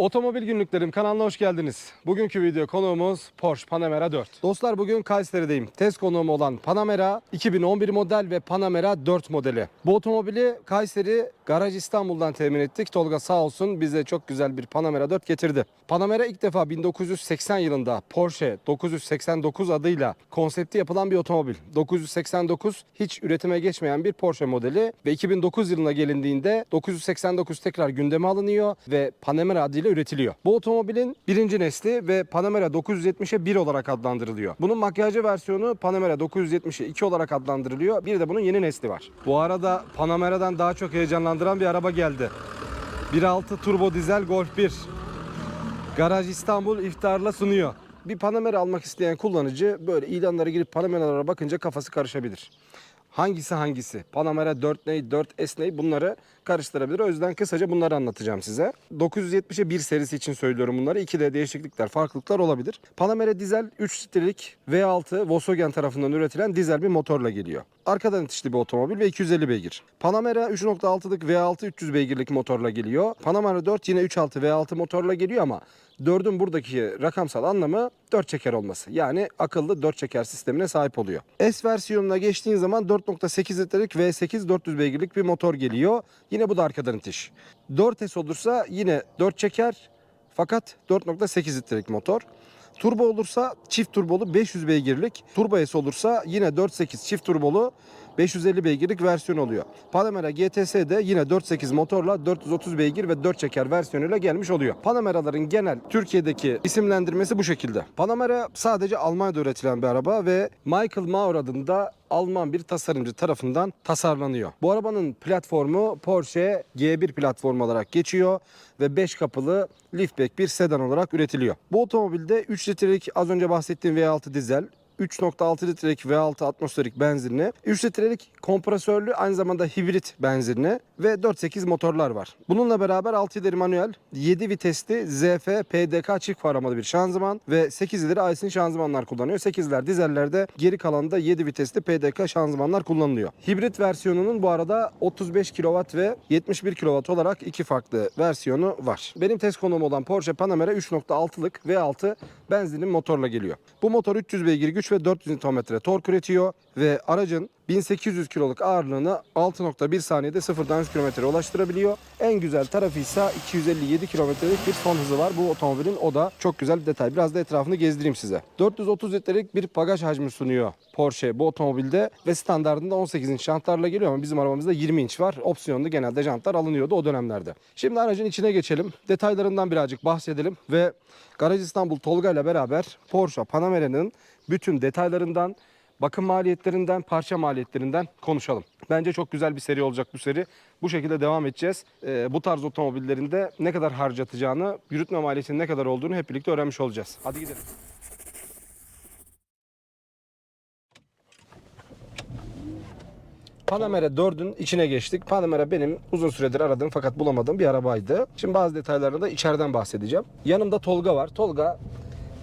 Otomobil Günlüklerim kanalına hoş geldiniz. Bugünkü video konuğumuz Porsche Panamera 4. Dostlar bugün Kayseri'deyim. Test konuğum olan Panamera 2011 model ve Panamera 4 modeli. Bu otomobili Kayseri Garaj İstanbul'dan temin ettik. Tolga sağ olsun bize çok güzel bir Panamera 4 getirdi. Panamera ilk defa 1980 yılında Porsche 989 adıyla konsepti yapılan bir otomobil. 989 hiç üretime geçmeyen bir Porsche modeli ve 2009 yılına gelindiğinde 989 tekrar gündeme alınıyor ve Panamera adıyla üretiliyor. Bu otomobilin birinci nesli ve Panamera 970'e 1 olarak adlandırılıyor. Bunun makyajlı versiyonu Panamera 970'e 2 olarak adlandırılıyor. Bir de bunun yeni nesli var. Bu arada Panamera'dan daha çok heyecanlandıran bir araba geldi. 1.6 turbo dizel Golf 1. Garaj İstanbul iftarla sunuyor. Bir Panamera almak isteyen kullanıcı böyle ilanlara girip Panamera'lara bakınca kafası karışabilir. Hangisi hangisi? Panamera 4 ney, 4S ney bunları karıştırabilir. O yüzden kısaca bunları anlatacağım size. 970'e 1 serisi için söylüyorum bunları. 2'de değişiklikler, farklılıklar olabilir. Panamera dizel 3 litrelik V6 Volkswagen tarafından üretilen dizel bir motorla geliyor. Arkadan itişli bir otomobil ve 250 beygir. Panamera 3.6'lık V6 300 beygirlik motorla geliyor. Panamera 4 yine 3.6 V6 motorla geliyor ama 4'ün buradaki rakamsal anlamı 4 çeker olması. Yani akıllı 4 çeker sistemine sahip oluyor. S versiyonuna geçtiğin zaman 4.8 litrelik V8 400 beygirlik bir motor geliyor. Yine bu da arkadan itiş. 4S olursa yine 4 çeker fakat 4.8 litrelik motor. Turbo olursa çift turbolu 500 beygirlik. Turbo S olursa yine 4.8 çift turbolu 550 beygirlik versiyon oluyor. Panamera GTS de yine 4.8 motorla 430 beygir ve 4 çeker versiyonuyla gelmiş oluyor. Panamera'ların genel Türkiye'deki isimlendirmesi bu şekilde. Panamera sadece Almanya'da üretilen bir araba ve Michael Mauer adında Alman bir tasarımcı tarafından tasarlanıyor. Bu arabanın platformu Porsche G1 platformu olarak geçiyor ve 5 kapılı liftback bir sedan olarak üretiliyor. Bu otomobilde 3 litrelik az önce bahsettiğim V6 dizel, 3.6 litrelik V6 atmosferik benzinli, 3 litrelik kompresörlü aynı zamanda hibrit benzinli ve 4.8 motorlar var. Bununla beraber 6 ileri manuel, 7 vitesli ZF PDK çift faramalı bir şanzıman ve 8 ileri Aisin şanzımanlar kullanıyor. 8'ler dizellerde geri kalanında 7 vitesli PDK şanzımanlar kullanılıyor. Hibrit versiyonunun bu arada 35 kW ve 71 kW olarak iki farklı versiyonu var. Benim test konuğum olan Porsche Panamera 3.6'lık V6 benzinli motorla geliyor. Bu motor 300 beygir güç ve 400 Nm tork üretiyor ve aracın 1800 kiloluk ağırlığını 6.1 saniyede sıfırdan 100 kilometre ulaştırabiliyor. En güzel tarafı ise 257 kilometrelik bir son hızı var bu otomobilin. O da çok güzel bir detay. Biraz da etrafını gezdireyim size. 430 litrelik bir bagaj hacmi sunuyor Porsche bu otomobilde ve standartında 18 inç jantlarla geliyor ama bizim arabamızda 20 inç var. Opsiyonlu genelde jantlar alınıyordu o dönemlerde. Şimdi aracın içine geçelim. Detaylarından birazcık bahsedelim ve Garaj İstanbul Tolga ile beraber Porsche Panamera'nın bütün detaylarından bakım maliyetlerinden, parça maliyetlerinden konuşalım. Bence çok güzel bir seri olacak bu seri. Bu şekilde devam edeceğiz. Ee, bu tarz otomobillerinde ne kadar harcatacağını, yürütme maliyetinin ne kadar olduğunu hep birlikte öğrenmiş olacağız. Hadi gidelim. Panamera 4'ün içine geçtik. Panamera benim uzun süredir aradığım fakat bulamadığım bir arabaydı. Şimdi bazı detaylarını da içeriden bahsedeceğim. Yanımda Tolga var. Tolga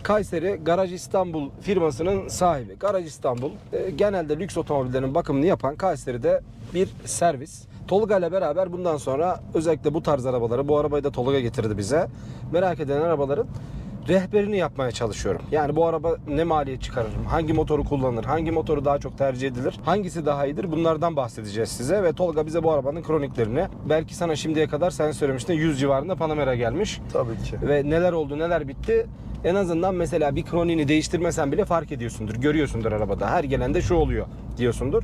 Kayseri Garaj İstanbul firmasının sahibi. Garaj İstanbul e, genelde lüks otomobillerin bakımını yapan Kayseri'de bir servis. Tolga ile beraber bundan sonra özellikle bu tarz arabaları, bu arabayı da Tolga getirdi bize. Merak eden arabaların rehberini yapmaya çalışıyorum. Yani bu araba ne maliyet çıkarır, hangi motoru kullanır, hangi motoru daha çok tercih edilir, hangisi daha iyidir bunlardan bahsedeceğiz size. Ve Tolga bize bu arabanın kroniklerini, belki sana şimdiye kadar sen söylemiştin 100 civarında Panamera gelmiş. Tabii ki. Ve neler oldu neler bitti en azından mesela bir kroniğini değiştirmesen bile fark ediyorsundur. Görüyorsundur arabada. Her gelende şu oluyor diyorsundur.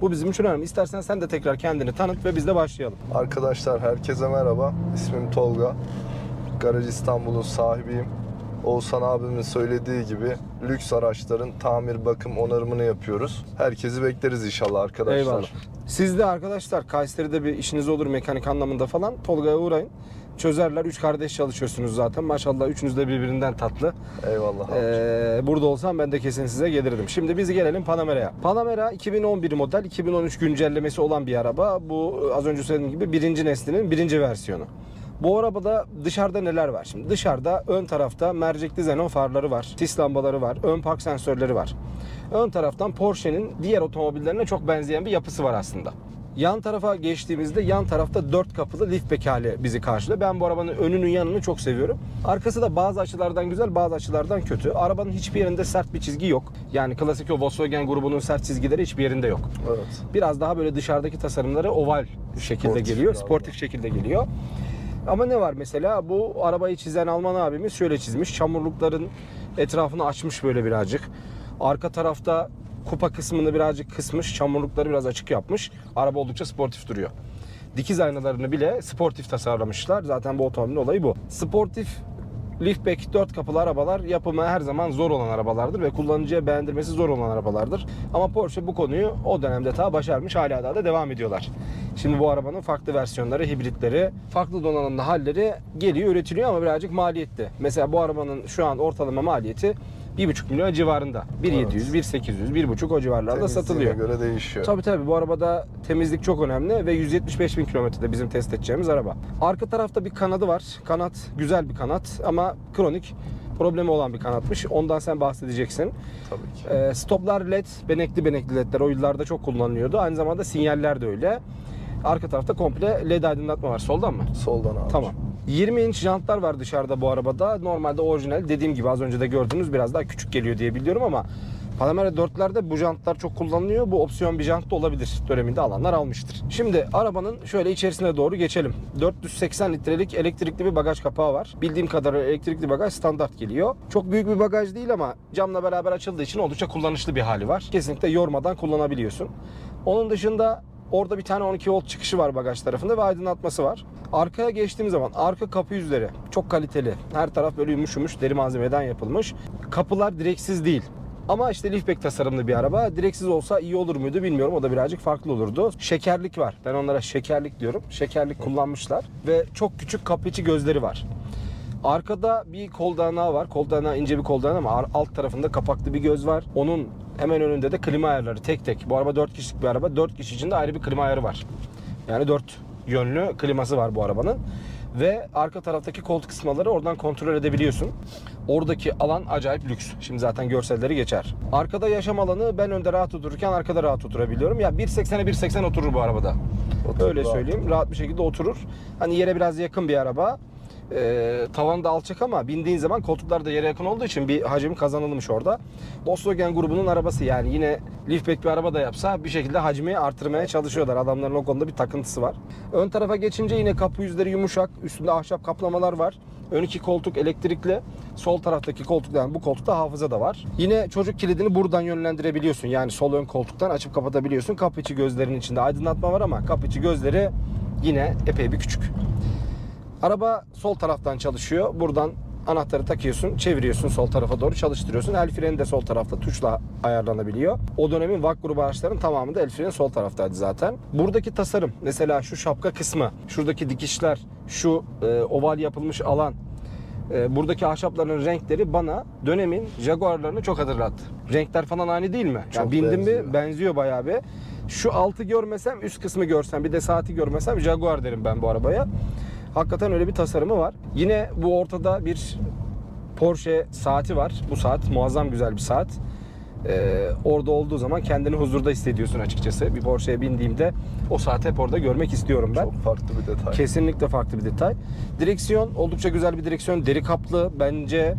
Bu bizim için önemli. İstersen sen de tekrar kendini tanıt ve biz de başlayalım. Arkadaşlar herkese merhaba. İsmim Tolga. Garaj İstanbul'un sahibiyim. Oğuzhan abimin söylediği gibi lüks araçların tamir, bakım, onarımını yapıyoruz. Herkesi bekleriz inşallah arkadaşlar. Eyvallah. Siz de arkadaşlar Kayseri'de bir işiniz olur mekanik anlamında falan Tolga'ya uğrayın. Çözerler. Üç kardeş çalışıyorsunuz zaten. Maşallah üçünüz de birbirinden tatlı. Eyvallah. Ee, burada olsam ben de kesin size gelirdim. Şimdi biz gelelim Panamera'ya. Panamera 2011 model, 2013 güncellemesi olan bir araba. Bu az önce söylediğim gibi birinci neslinin birinci versiyonu. Bu arabada dışarıda neler var? Şimdi dışarıda ön tarafta mercekli xenon farları var. Sis lambaları var. Ön park sensörleri var. Ön taraftan Porsche'nin diğer otomobillerine çok benzeyen bir yapısı var aslında. Yan tarafa geçtiğimizde yan tarafta dört kapılı liftback hali bizi karşılıyor. Ben bu arabanın önünün yanını çok seviyorum. Arkası da bazı açılardan güzel bazı açılardan kötü. Arabanın hiçbir yerinde sert bir çizgi yok. Yani klasik o Volkswagen grubunun sert çizgileri hiçbir yerinde yok. Evet. Biraz daha böyle dışarıdaki tasarımları oval şekilde Sportif geliyor. galiba. Sportif şekilde geliyor. Ama ne var mesela bu arabayı çizen Alman abimiz şöyle çizmiş. Çamurlukların etrafını açmış böyle birazcık. Arka tarafta kupa kısmını birazcık kısmış. Çamurlukları biraz açık yapmış. Araba oldukça sportif duruyor. Dikiz aynalarını bile sportif tasarlamışlar. Zaten bu otomobilin olayı bu. Sportif Liftback 4 kapılı arabalar yapımı her zaman zor olan arabalardır ve kullanıcıya beğendirmesi zor olan arabalardır. Ama Porsche bu konuyu o dönemde ta başarmış hala daha da devam ediyorlar. Şimdi bu arabanın farklı versiyonları, hibritleri, farklı donanımlı halleri geliyor, üretiliyor ama birazcık maliyetli. Mesela bu arabanın şu an ortalama maliyeti 1,5 milyon civarında. 1,700, 1,800, 1,5 o civarlarda Temizliğine satılıyor. göre değişiyor. Tabii tabii bu arabada temizlik çok önemli ve 175 bin kilometrede bizim test edeceğimiz araba. Arka tarafta bir kanadı var. Kanat güzel bir kanat ama kronik problemi olan bir kanatmış. Ondan sen bahsedeceksin. Tabii ki. Ee, stoplar led, benekli benekli ledler o yıllarda çok kullanılıyordu. Aynı zamanda sinyaller de öyle. Arka tarafta komple led aydınlatma var. Soldan mı? Soldan abi. Tamam. 20 inç jantlar var dışarıda bu arabada. Normalde orijinal dediğim gibi az önce de gördüğünüz biraz daha küçük geliyor diye biliyorum ama Panamera 4'lerde bu jantlar çok kullanılıyor. Bu opsiyon bir jant da olabilir. Döneminde alanlar almıştır. Şimdi arabanın şöyle içerisine doğru geçelim. 480 litrelik elektrikli bir bagaj kapağı var. Bildiğim kadarıyla elektrikli bagaj standart geliyor. Çok büyük bir bagaj değil ama camla beraber açıldığı için oldukça kullanışlı bir hali var. Kesinlikle yormadan kullanabiliyorsun. Onun dışında Orada bir tane 12 volt çıkışı var bagaj tarafında ve aydınlatması var. Arkaya geçtiğim zaman arka kapı yüzleri çok kaliteli. Her taraf böyle yumuş yumuş deri malzemeden yapılmış. Kapılar direksiz değil. Ama işte liftback tasarımlı bir araba. Direksiz olsa iyi olur muydu bilmiyorum. O da birazcık farklı olurdu. Şekerlik var. Ben onlara şekerlik diyorum. Şekerlik kullanmışlar. Ve çok küçük kapı içi gözleri var. Arkada bir kol dayanağı var. Kol dayanağı ince bir kol dayanağı ama alt tarafında kapaklı bir göz var. Onun hemen önünde de klima ayarları tek tek. Bu araba 4 kişilik bir araba. 4 kişi için de ayrı bir klima ayarı var. Yani 4 yönlü kliması var bu arabanın. Ve arka taraftaki koltuk kısmaları oradan kontrol edebiliyorsun. Oradaki alan acayip lüks. Şimdi zaten görselleri geçer. Arkada yaşam alanı ben önde rahat otururken arkada rahat oturabiliyorum. Ya 1.80'e 1.80 oturur bu arabada. Oturur Öyle abi. söyleyeyim. Rahat bir şekilde oturur. Hani yere biraz yakın bir araba. Ee, tavan da alçak ama bindiğin zaman koltuklar da yere yakın olduğu için bir hacim kazanılmış orada. Volkswagen grubunun arabası yani yine liftback bir araba da yapsa bir şekilde hacmi artırmaya çalışıyorlar. Adamların o konuda bir takıntısı var. Ön tarafa geçince yine kapı yüzleri yumuşak. Üstünde ahşap kaplamalar var. Ön iki koltuk elektrikli. Sol taraftaki koltuk yani bu koltukta hafıza da var. Yine çocuk kilidini buradan yönlendirebiliyorsun. Yani sol ön koltuktan açıp kapatabiliyorsun. Kapı içi gözlerin içinde aydınlatma var ama kapı içi gözleri yine epey bir küçük. Araba sol taraftan çalışıyor. Buradan anahtarı takıyorsun, çeviriyorsun sol tarafa doğru çalıştırıyorsun. El freni de sol tarafta tuşla ayarlanabiliyor. O dönemin VAK grubu araçların tamamında el freni sol taraftaydı zaten. Buradaki tasarım, mesela şu şapka kısmı, şuradaki dikişler, şu e, oval yapılmış alan, e, buradaki ahşapların renkleri bana dönemin Jaguar'larını çok hatırlattı. Renkler falan aynı değil mi? Çok yani bindim benziyor. mi benziyor bayağı bir. Şu altı görmesem, üst kısmı görsem, bir de saati görmesem Jaguar derim ben bu arabaya. Hakikaten öyle bir tasarımı var. Yine bu ortada bir Porsche saati var. Bu saat muazzam güzel bir saat. Ee, orada olduğu zaman kendini huzurda hissediyorsun açıkçası. Bir Porsche'ye bindiğimde o saati hep orada görmek istiyorum ben. Çok farklı bir detay. Kesinlikle farklı bir detay. Direksiyon oldukça güzel bir direksiyon. Deri kaplı bence.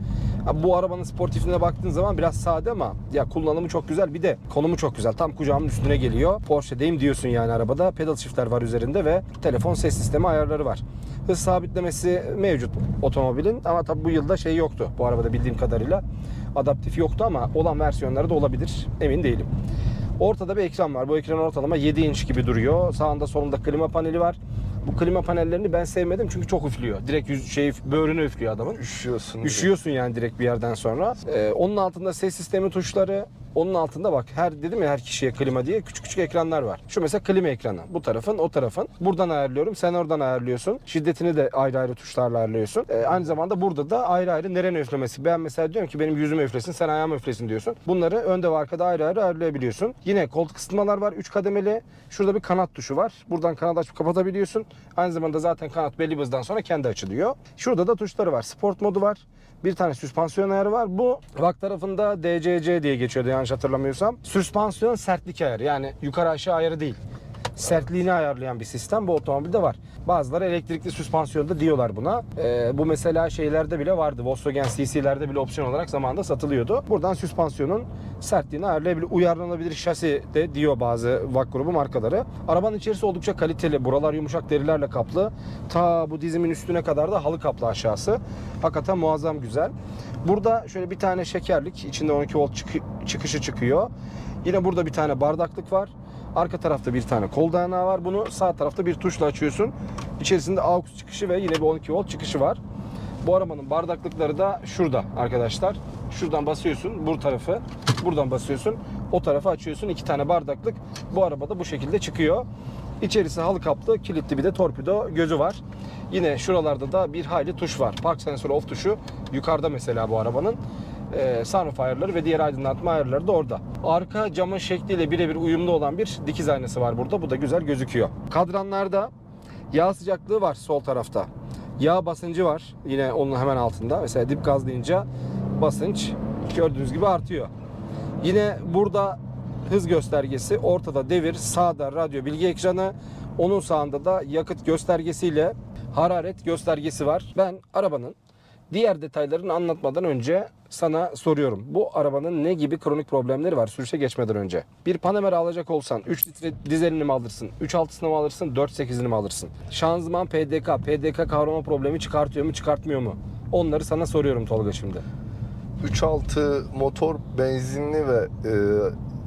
Bu arabanın sportifliğine baktığın zaman biraz sade ama ya kullanımı çok güzel. Bir de konumu çok güzel. Tam kucağımın üstüne geliyor. Porsche'deyim diyorsun yani arabada. Pedal shiftler var üzerinde ve telefon ses sistemi ayarları var. Hız sabitlemesi mevcut otomobilin ama tabi bu yılda şey yoktu. Bu arabada bildiğim kadarıyla adaptif yoktu ama olan versiyonları da olabilir. Emin değilim. Ortada bir ekran var. Bu ekran ortalama 7 inç gibi duruyor. Sağında solunda klima paneli var. Bu klima panellerini ben sevmedim çünkü çok üflüyor. Direkt yüz, şey böğrüne üflüyor adamın. Üşüyorsun. Üşüyorsun yani direkt bir yerden sonra. Ee, onun altında ses sistemi tuşları. Onun altında bak her dedim ya her kişiye klima diye küçük küçük ekranlar var. Şu mesela klima ekranı. Bu tarafın o tarafın. Buradan ayarlıyorum. Sen oradan ayarlıyorsun. Şiddetini de ayrı ayrı tuşlarla ayarlıyorsun. Ee, aynı zamanda burada da ayrı ayrı nerene üflemesi. Ben mesela diyorum ki benim yüzüme üflesin sen ayağıma üflesin diyorsun. Bunları önde ve arkada ayrı ayrı ayarlayabiliyorsun. Yine koltuk ısıtmalar var. 3 kademeli. Şurada bir kanat tuşu var. Buradan kanat açıp kapatabiliyorsun. Aynı zamanda zaten kanat belli bir sonra kendi açılıyor. Şurada da tuşları var. Sport modu var. Bir tane süspansiyon ayarı var. Bu bak tarafında DCC diye geçiyordu yanlış hatırlamıyorsam. Süspansiyon sertlik ayarı yani yukarı aşağı ayarı değil. Sertliğini ayarlayan bir sistem bu otomobilde var. Bazıları elektrikli süspansiyonda diyorlar buna. Ee, bu mesela şeylerde bile vardı. Volkswagen CC'lerde bile opsiyon olarak zamanında satılıyordu. Buradan süspansiyonun sertliğini ayarlayabilir. Uyarlanabilir şasi de diyor bazı VAK grubu markaları. Arabanın içerisi oldukça kaliteli. Buralar yumuşak derilerle kaplı. Ta bu dizimin üstüne kadar da halı kaplı aşağısı. Hakikaten muazzam güzel. Burada şöyle bir tane şekerlik. içinde 12 volt çıkı- çıkışı çıkıyor. Yine burada bir tane bardaklık var. Arka tarafta bir tane kol dayanağı var. Bunu sağ tarafta bir tuşla açıyorsun. İçerisinde AUX çıkışı ve yine bir 12 volt çıkışı var. Bu arabanın bardaklıkları da şurada arkadaşlar. Şuradan basıyorsun bu tarafı. Buradan basıyorsun. O tarafı açıyorsun. İki tane bardaklık bu arabada bu şekilde çıkıyor. İçerisi halı kaplı, kilitli bir de torpido gözü var. Yine şuralarda da bir hayli tuş var. Park sensör off tuşu yukarıda mesela bu arabanın. Ee, sunroof ayarları ve diğer aydınlatma ayarları da orada. Arka camın şekliyle birebir uyumlu olan bir dikiz aynası var burada. Bu da güzel gözüküyor. Kadranlarda yağ sıcaklığı var sol tarafta. Yağ basıncı var yine onun hemen altında. Mesela dip gazlayınca basınç gördüğünüz gibi artıyor. Yine burada hız göstergesi, ortada devir, sağda radyo bilgi ekranı, onun sağında da yakıt göstergesiyle hararet göstergesi var. Ben arabanın diğer detaylarını anlatmadan önce sana soruyorum. Bu arabanın ne gibi kronik problemleri var sürüşe geçmeden önce? Bir Panamera alacak olsan 3 litre dizelini mi alırsın? 3.6'sını mı alırsın? 4.8'ini mi alırsın? Şanzıman PDK, PDK kavrama problemi çıkartıyor mu çıkartmıyor mu? Onları sana soruyorum Tolga şimdi. 3.6 motor benzinli ve e,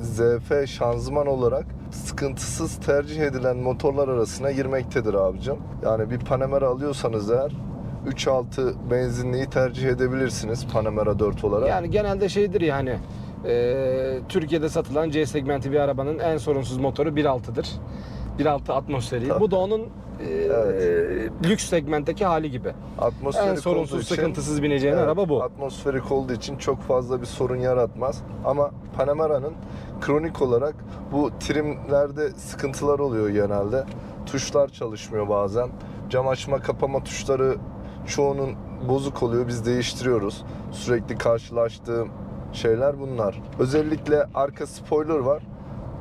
ZF şanzıman olarak sıkıntısız tercih edilen motorlar arasına girmektedir abicim. Yani bir Panamera alıyorsanız eğer 3.6 benzinliyi tercih edebilirsiniz Panamera 4 olarak. Yani genelde şeydir yani e, Türkiye'de satılan C segmenti bir arabanın en sorunsuz motoru 1.6'dır. 1.6 atmosferi. Tabii. Bu da onun e, Evet. lüks segmentteki hali gibi. Atmosferik En olduğu sorunsuz, için- sıkıntısız bineceğin Evet, araba bu. Atmosferik olduğu için çok fazla bir sorun yaratmaz. Ama Panamera'nın kronik olarak bu trimlerde sıkıntılar oluyor genelde. Tuşlar çalışmıyor bazen. Cam açma kapama tuşları çoğunun bozuk oluyor. Biz değiştiriyoruz. Sürekli karşılaştığım şeyler bunlar. Özellikle arka spoiler var.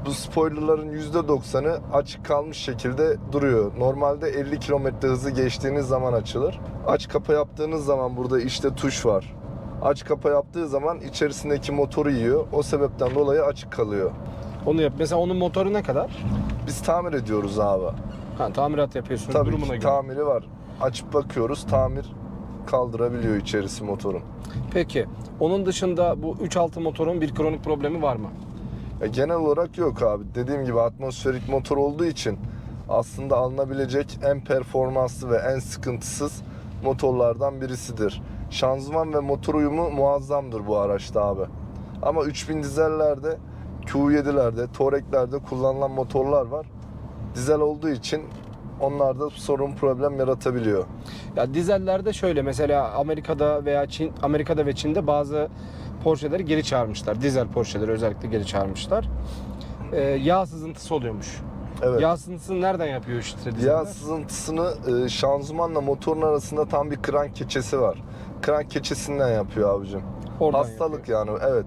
Bu spoilerların %90'ı açık kalmış şekilde duruyor. Normalde 50 km hızı geçtiğiniz zaman açılır. Aç kapa yaptığınız zaman burada işte tuş var. Aç kapa yaptığı zaman içerisindeki motoru yiyor. O sebepten dolayı açık kalıyor. Onu yap. Mesela onun motoru ne kadar? Biz tamir ediyoruz abi. Ha, tamirat yapıyorsunuz Tabii durumuna ki göre. tamiri var. Açıp bakıyoruz tamir kaldırabiliyor içerisi motorun. Peki. Onun dışında bu 3.6 motorun bir kronik problemi var mı? Ya genel olarak yok abi. Dediğim gibi atmosferik motor olduğu için aslında alınabilecek en performanslı ve en sıkıntısız motorlardan birisidir. Şanzıman ve motor uyumu muazzamdır bu araçta abi. Ama 3000 dizellerde, Q7'lerde, Touareg'lerde kullanılan motorlar var. Dizel olduğu için onlarda sorun problem yaratabiliyor. Ya dizellerde şöyle mesela Amerika'da veya Çin Amerika'da ve Çin'de bazı Porsche'leri geri çağırmışlar. Dizel Porsche'leri özellikle geri çağırmışlar. Ee, yağ sızıntısı oluyormuş. Evet. Yağ sızıntısını nereden yapıyor işte dizeller? Yağ sızıntısını e, şanzımanla motorun arasında tam bir krank keçesi var. Krank keçesinden yapıyor abicim. Oradan Hastalık yani evet.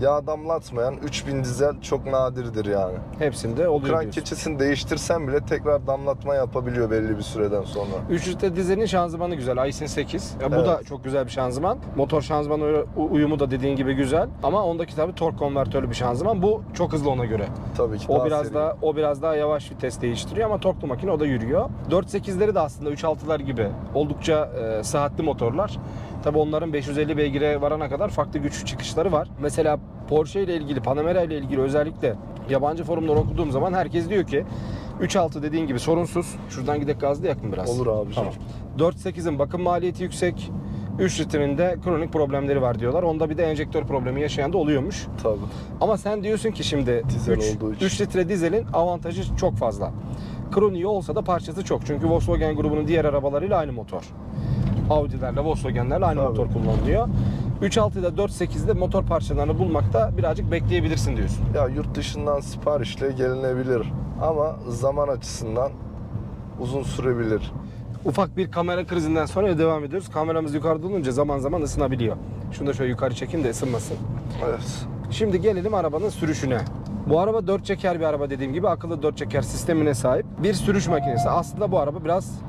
Yağ damlatmayan 3000 dizel çok nadirdir yani. Hepsinde oluyor Krank diyorsun. keçesini değiştirsen bile tekrar damlatma yapabiliyor belli bir süreden sonra. 3 litre dizelin şanzımanı güzel. Aisin 8. Ya bu Evet. da çok güzel bir şanzıman. Motor şanzıman uy- uyumu da dediğin gibi güzel. Ama ondaki tabii tork konvertörlü bir şanzıman. Bu çok hızlı ona göre. Tabii ki O daha biraz seri. daha o biraz daha yavaş vites değiştiriyor ama torklu makine o da yürüyor. 4.8'leri de aslında 3.6'lar gibi oldukça e, sıhhatli motorlar. Tabii onların 550 beygire varana kadar farklı güç çıkışları var. Mesela Porsche ile ilgili, Panamera ile ilgili özellikle yabancı forumları okuduğum zaman herkes diyor ki 3.6 dediğin gibi sorunsuz. Şuradan gidek gazlı yakın biraz. Olur abi. Tamam. 4.8'in bakım maliyeti yüksek. 3 litrenin de kronik problemleri var diyorlar. Onda bir de enjektör problemi yaşayan da oluyormuş. Tabii. Ama sen diyorsun ki şimdi Dizel 3, olduğu için. 3 litre dizelin avantajı çok fazla. Kroniği olsa da parçası çok. Çünkü Volkswagen grubunun diğer arabalarıyla aynı motor. Audi'lerle, Volkswagen'lerle aynı Tabii. motor kullanılıyor. 3.6'da 4.8'de motor parçalarını bulmakta birazcık bekleyebilirsin diyorsun. Ya yurt dışından siparişle gelinebilir ama zaman açısından uzun sürebilir. Ufak bir kamera krizinden sonra devam ediyoruz. Kameramız yukarıda olunca zaman zaman ısınabiliyor. Şunu da şöyle yukarı çekeyim de ısınmasın. Evet. Şimdi gelelim arabanın sürüşüne. Bu araba 4 çeker bir araba dediğim gibi akıllı 4 çeker sistemine sahip. Bir sürüş makinesi. Aslında bu araba biraz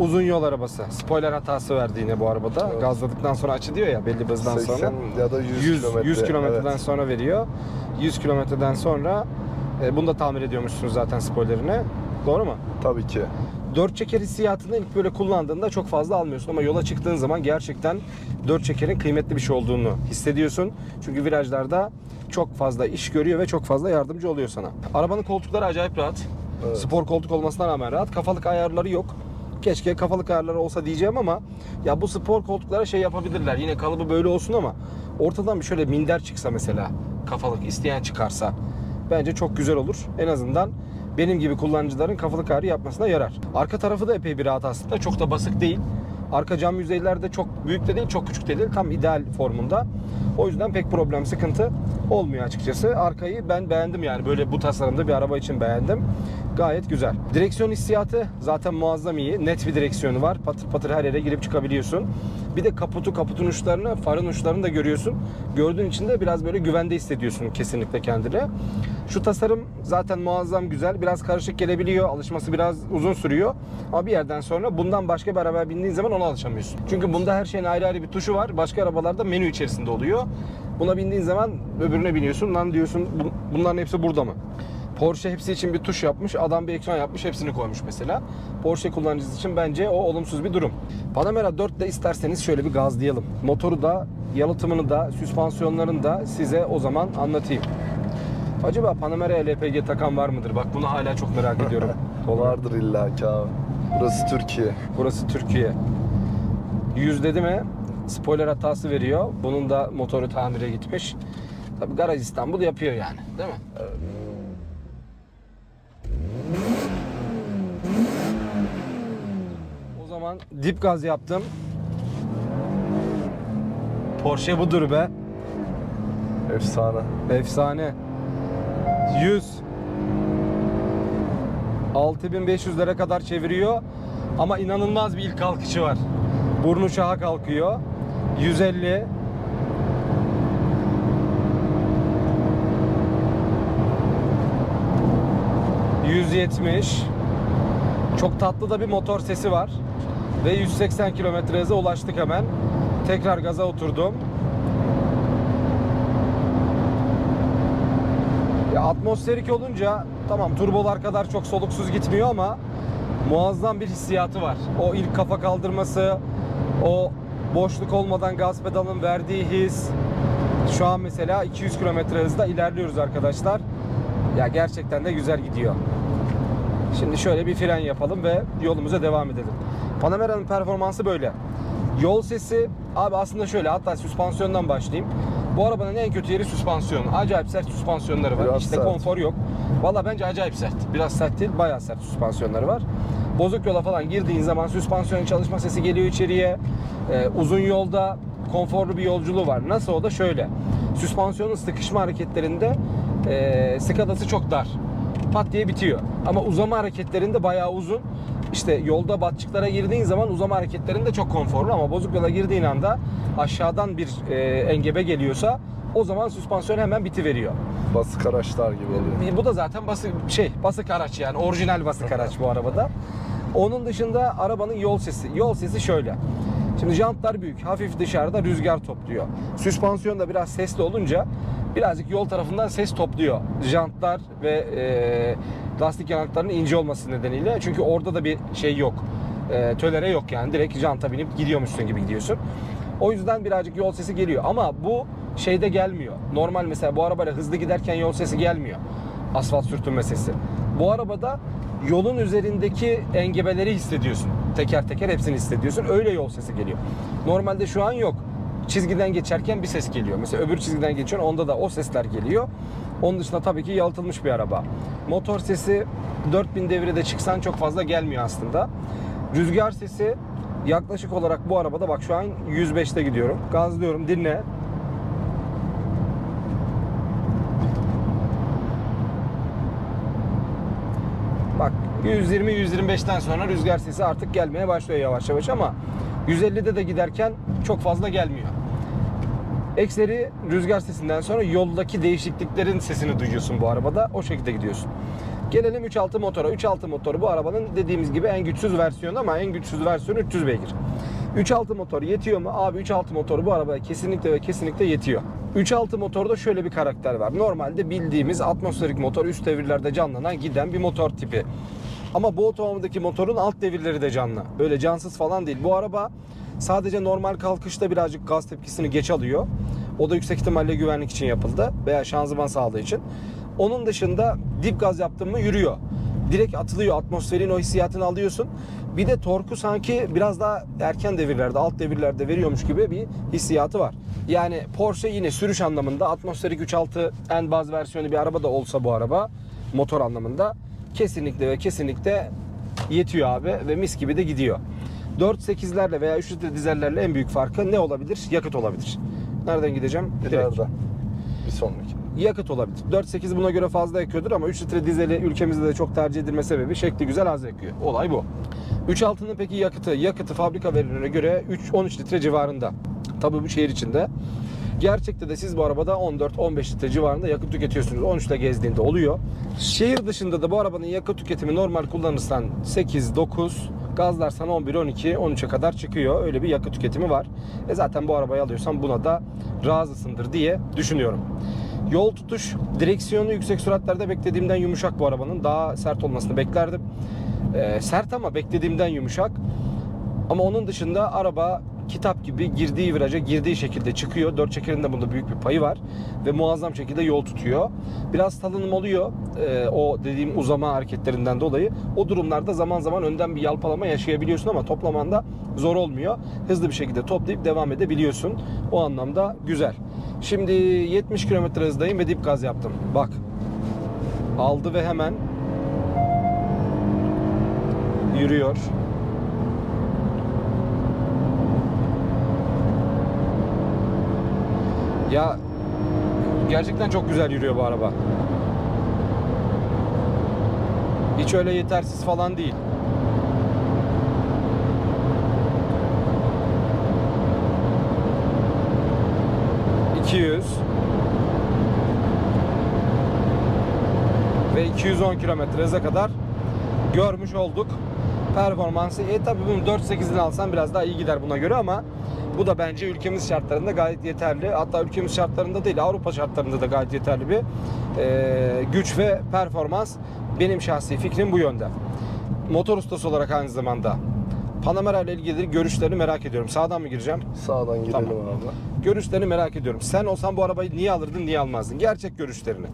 uzun yol arabası. Spoiler hatası verdi yine bu arabada. Evet. Gazladıktan sonra açı diyor ya belli bir hızdan 80 sonra. ya da 100, 100, kilometre. 100 kilometreden Evet. sonra veriyor. 100 kilometreden sonra e, bunu da tamir ediyormuşsunuz zaten spoilerine. Doğru mu? Tabii ki. Dört çeker hissiyatını ilk böyle kullandığında çok fazla almıyorsun ama yola çıktığın zaman gerçekten dört çekerin kıymetli bir şey olduğunu hissediyorsun. Çünkü virajlarda çok fazla iş görüyor ve çok fazla yardımcı oluyor sana. Arabanın koltukları acayip rahat. Evet. Spor koltuk olmasına rağmen rahat. Kafalık ayarları yok. Keşke kafalık ayarları olsa diyeceğim ama ya bu spor koltuklara şey yapabilirler. Yine kalıbı böyle olsun ama ortadan bir şöyle minder çıksa mesela kafalık isteyen çıkarsa bence çok güzel olur. En azından benim gibi kullanıcıların kafalık ayarı yapmasına yarar. Arka tarafı da epey bir rahat aslında. Çok da basık değil. Arka cam yüzeyler de çok büyük de değil, çok küçük de değil. Tam ideal formunda. O yüzden pek problem, sıkıntı olmuyor açıkçası. Arkayı ben beğendim yani. Böyle bu tasarımda bir araba için beğendim. Gayet güzel. Direksiyon hissiyatı zaten muazzam iyi. Net bir direksiyonu var. Patır patır her yere girip çıkabiliyorsun. Bir de kaputu, kaputun uçlarını, farın uçlarını da görüyorsun. Gördüğün için de biraz böyle güvende hissediyorsun kesinlikle kendine. Şu tasarım zaten muazzam güzel. Biraz karışık gelebiliyor. Alışması biraz uzun sürüyor. Ama bir yerden sonra bundan başka bir arabaya bindiğin zaman ona alışamıyorsun. Çünkü bunda her şeyin ayrı ayrı bir tuşu var. Başka arabalarda menü içerisinde oluyor. Buna bindiğin zaman öbürüne biniyorsun. Lan diyorsun "Bu- bunların hepsi burada mı? Porsche hepsi için bir tuş yapmış, adam bir ekran yapmış, hepsini koymuş mesela. Porsche kullanıcısı için bence o olumsuz bir durum. Panamera 4 de isterseniz şöyle bir gazlayalım. Motoru da, yalıtımını da, süspansiyonlarını da size o zaman anlatayım. Acaba Panamera LPG takan var mıdır? Bak bunu hala çok merak ediyorum. Tolga. Vardır illa ki abi. Burası Türkiye. Burası Türkiye. 100 dedi mi spoiler hatası veriyor. Bunun da motoru tamire gitmiş. Tabii Garaj İstanbul yapıyor yani değil mi? O zaman dip gaz yaptım. Porsche budur be. Efsane. Efsane. 100 6500'lere kadar çeviriyor ama inanılmaz bir ilk kalkışı var. Burnu şaha kalkıyor. 150 170 Çok tatlı da bir motor sesi var. Ve 180 km hıza ulaştık hemen. Tekrar gaza oturdum. Ya atmosferik olunca tamam turbolar kadar çok soluksuz gitmiyor ama muazzam bir hissiyatı var. O ilk kafa kaldırması, o boşluk olmadan gaz pedalının verdiği his. Şu an mesela 200 km hızda ilerliyoruz arkadaşlar. Ya gerçekten de güzel gidiyor. Şimdi şöyle bir fren yapalım ve yolumuza devam edelim. Panamera'nın performansı böyle. Yol sesi abi aslında şöyle hatta süspansiyondan başlayayım. Bu arabanın en kötü yeri süspansiyon. Acayip sert süspansiyonları var. Biraz işte sert. konfor yok. Valla bence acayip sert. Biraz sert değil, bayağı sert süspansiyonları var. Bozuk yola falan girdiğin zaman süspansiyonun çalışma sesi geliyor içeriye. Ee, uzun yolda konforlu bir yolculuğu var. Nasıl o da şöyle. Süspansiyonun sıkışma hareketlerinde e, skadası çok dar. Pat diye bitiyor. Ama uzama hareketlerinde bayağı uzun. İşte yolda batçıklara girdiğin zaman uzama hareketlerinde çok konforlu ama bozuk yola girdiğin anda aşağıdan bir e, engebe geliyorsa o zaman süspansiyon hemen bitiveriyor. Basık araçlar gibi oluyor. Bu da zaten basık şey basık araç yani orijinal basık araç bu arabada. Onun dışında arabanın yol sesi. Yol sesi şöyle. Şimdi jantlar büyük, hafif dışarıda rüzgar topluyor. Süspansiyon da biraz sesli olunca birazcık yol tarafından ses topluyor. Jantlar ve e, lastik yanaklarının ince olması nedeniyle. Çünkü orada da bir şey yok. E, tölere yok yani. Direkt janta binip gidiyormuşsun gibi gidiyorsun. O yüzden birazcık yol sesi geliyor. Ama bu şeyde gelmiyor. Normal mesela bu arabayla hızlı giderken yol sesi gelmiyor. Asfalt sürtünme sesi. Bu arabada yolun üzerindeki engebeleri hissediyorsun. Teker teker hepsini hissediyorsun. Öyle yol sesi geliyor. Normalde şu an yok. Çizgiden geçerken bir ses geliyor. Mesela öbür çizgiden geçiyorsun onda da o sesler geliyor. Onun dışında tabii ki yalıtılmış bir araba. Motor sesi 4000 devirde çıksan çok fazla gelmiyor aslında. Rüzgar sesi yaklaşık olarak bu arabada bak şu an 105'te gidiyorum. Gazlıyorum dinle. Bak 120-125'ten sonra rüzgar sesi artık gelmeye başlıyor yavaş yavaş ama 150'de de giderken çok fazla gelmiyor. Ekseri rüzgar sesinden sonra yoldaki değişikliklerin sesini duyuyorsun bu arabada. O şekilde gidiyorsun. Gelelim 3.6 motora. 3.6 motoru bu arabanın dediğimiz gibi en güçsüz versiyonu ama en güçsüz versiyonu 300 beygir. 3.6 motor yetiyor mu? Abi 3.6 motoru bu arabaya kesinlikle ve kesinlikle yetiyor. 3.6 motorda şöyle bir karakter var. Normalde bildiğimiz atmosferik motor üst devirlerde canlanan giden bir motor tipi. Ama bu otomobildeki motorun alt devirleri de canlı. Böyle cansız falan değil. Bu araba sadece normal kalkışta birazcık gaz tepkisini geç alıyor. O da yüksek ihtimalle güvenlik için yapıldı veya şanzıman sağlığı için. Onun dışında dip gaz yaptın mı yürüyor. Direkt atılıyor. Atmosferin o hissiyatını alıyorsun. Bir de torku sanki biraz daha erken devirlerde, alt devirlerde veriyormuş gibi bir hissiyatı var. Yani Porsche yine sürüş anlamında atmosferik 3.6 en baz versiyonu bir araba da olsa bu araba motor anlamında kesinlikle ve kesinlikle yetiyor abi ve mis gibi de gidiyor. 4.8'lerle veya 3 litre dizellerle en büyük farkı ne olabilir? Yakıt olabilir. Nereden gideceğim? İleride. Bir sonraki. Yakıt olabilir. 4.8 buna göre fazla yakıyordur ama 3 litre dizeli ülkemizde de çok tercih edilme sebebi şekli güzel az yakıyor. Olay bu. 3.6'nın peki yakıtı? Yakıtı fabrika verilerine göre 3-13 litre civarında. Tabii bu şehir içinde. Gerçekte de siz bu arabada 14-15 litre civarında yakıt tüketiyorsunuz. 13 ile gezdiğinde oluyor. Şehir dışında da bu arabanın yakıt tüketimi normal kullanırsan 8-9, gazlarsan 11-12, 13'e kadar çıkıyor. Öyle bir yakıt tüketimi var. E zaten bu arabayı alıyorsan buna da razısındır diye düşünüyorum. Yol tutuş, direksiyonu yüksek süratlerde beklediğimden yumuşak bu arabanın. Daha sert olmasını beklerdim. Ee, sert ama beklediğimden yumuşak. Ama onun dışında araba kitap gibi girdiği viraja girdiği şekilde çıkıyor. Dört çekerin de bunda büyük bir payı var. Ve muazzam şekilde yol tutuyor. Biraz salınım oluyor. ee, o dediğim uzama hareketlerinden dolayı. O durumlarda zaman zaman önden bir yalpalama yaşayabiliyorsun ama toplamanda zor olmuyor. Hızlı bir şekilde toplayıp devam edebiliyorsun. O anlamda güzel. Şimdi 70 km hızdayım ve dip gaz yaptım. Bak. Aldı ve hemen yürüyor. Ya gerçekten çok güzel yürüyor bu araba. Hiç öyle yetersiz falan değil. ...200... ...ve 210 kilometre hıza kadar... ...görmüş olduk performansı. E tabi bunu 4.8'ini alsan biraz daha iyi gider buna göre ama bu da bence ülkemiz şartlarında gayet yeterli. Hatta ülkemiz şartlarında değil Avrupa şartlarında da gayet yeterli bir e, güç ve performans. Benim şahsi fikrim bu yönde. Motor ustası olarak aynı zamanda Panamera ile ilgili görüşlerini merak ediyorum. Sağdan mı gireceğim? Sağdan girelim Tamam. abi. Görüşlerini merak ediyorum. Sen olsan bu arabayı niye alırdın, niye almazdın? Gerçek görüşlerini.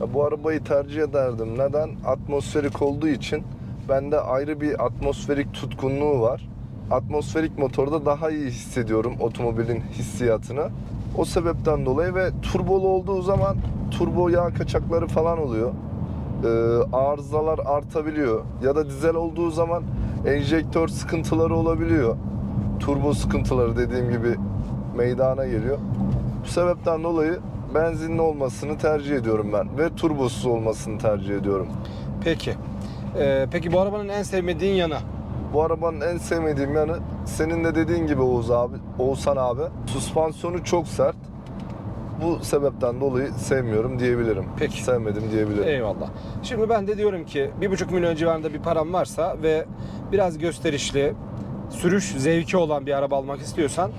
Ya bu arabayı tercih ederdim. Neden? Atmosferik olduğu için bende ayrı bir atmosferik tutkunluğu var. Atmosferik motorda daha iyi hissediyorum otomobilin hissiyatını. O sebepten dolayı ve turbolu olduğu zaman turbo yağ kaçakları falan oluyor. Ee, arızalar artabiliyor. Ya da dizel olduğu zaman enjektör sıkıntıları olabiliyor. Turbo sıkıntıları dediğim gibi meydana geliyor. Bu sebepten dolayı benzinli olmasını tercih ediyorum ben ve turbosuz olmasını tercih ediyorum. Peki. Ee, peki bu arabanın en sevmediğin yanı? Bu arabanın en sevmediğim yanı senin de dediğin gibi Oğuz abi, Oğuzhan abi. Suspansiyonu çok sert. Bu sebepten dolayı sevmiyorum diyebilirim. Peki. Sevmedim diyebilirim. Eyvallah. Şimdi ben de diyorum ki bir buçuk milyon civarında bir param varsa ve biraz gösterişli, sürüş zevki olan bir araba almak istiyorsan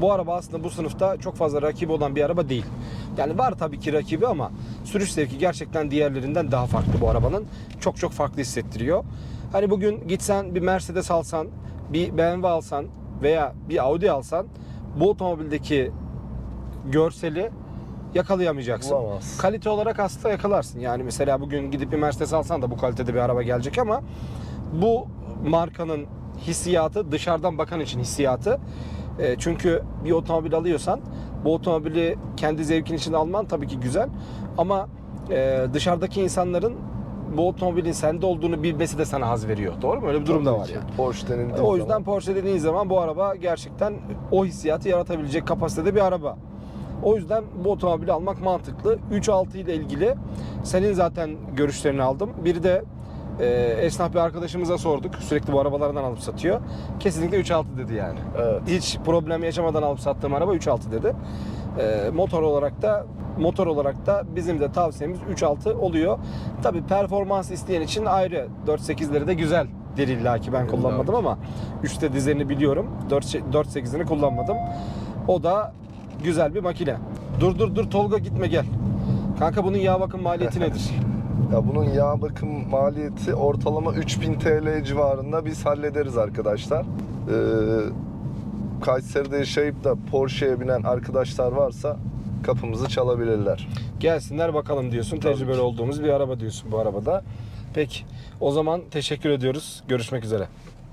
bu araba aslında bu sınıfta çok fazla rakibi olan bir araba değil. Yani var tabii ki rakibi ama sürüş zevki gerçekten diğerlerinden daha farklı bu arabanın. Çok çok farklı hissettiriyor. Hani bugün gitsen bir Mercedes alsan, bir BMW alsan veya bir Audi alsan bu otomobildeki görseli yakalayamayacaksın. Bulamazsın. Kalite olarak aslında yakalarsın. Yani mesela bugün gidip bir Mercedes alsan da bu kalitede bir araba gelecek ama bu markanın hissiyatı dışarıdan bakan için hissiyatı. E, çünkü bir otomobil alıyorsan bu otomobili kendi zevkin için alman tabii ki güzel ama e, dışarıdaki insanların bu otomobilin sende olduğunu bilmesi de sana haz veriyor. Doğru mu? Öyle bir durum da var ki. yani. Porsche denildiği O yüzden zaman Porsche dediğin zaman bu araba gerçekten o hissiyatı yaratabilecek kapasitede bir araba. O yüzden bu otomobili almak mantıklı. 3.6 ile ilgili senin zaten görüşlerini aldım. Bir de e, esnaf bir arkadaşımıza sorduk. Sürekli bu arabalardan alıp satıyor. Kesinlikle 3.6 dedi yani. Evet. Hiç problem yaşamadan alıp sattığım araba 3.6 dedi. E, motor olarak da motor olarak da bizim de tavsiyemiz 3.6 oluyor. Tabi performans isteyen için ayrı 4.8'leri de güzel der illa ki ben kullanmadım ama 3'te dizerini biliyorum. 4 4.8'ini kullanmadım. O da güzel bir makine. Dur dur dur Tolga gitme gel. Kanka bunun yağ bakım maliyeti nedir? Ya bunun yağ bakım maliyeti ortalama 3000 TL civarında biz hallederiz arkadaşlar. Ee, Kayseri'de yaşayıp da Porsche'ye binen arkadaşlar varsa kapımızı çalabilirler. Gelsinler bakalım diyorsun. Tabii Tecrübeli ki. olduğumuz bir araba diyorsun bu arabada. Peki o zaman teşekkür ediyoruz. Görüşmek üzere.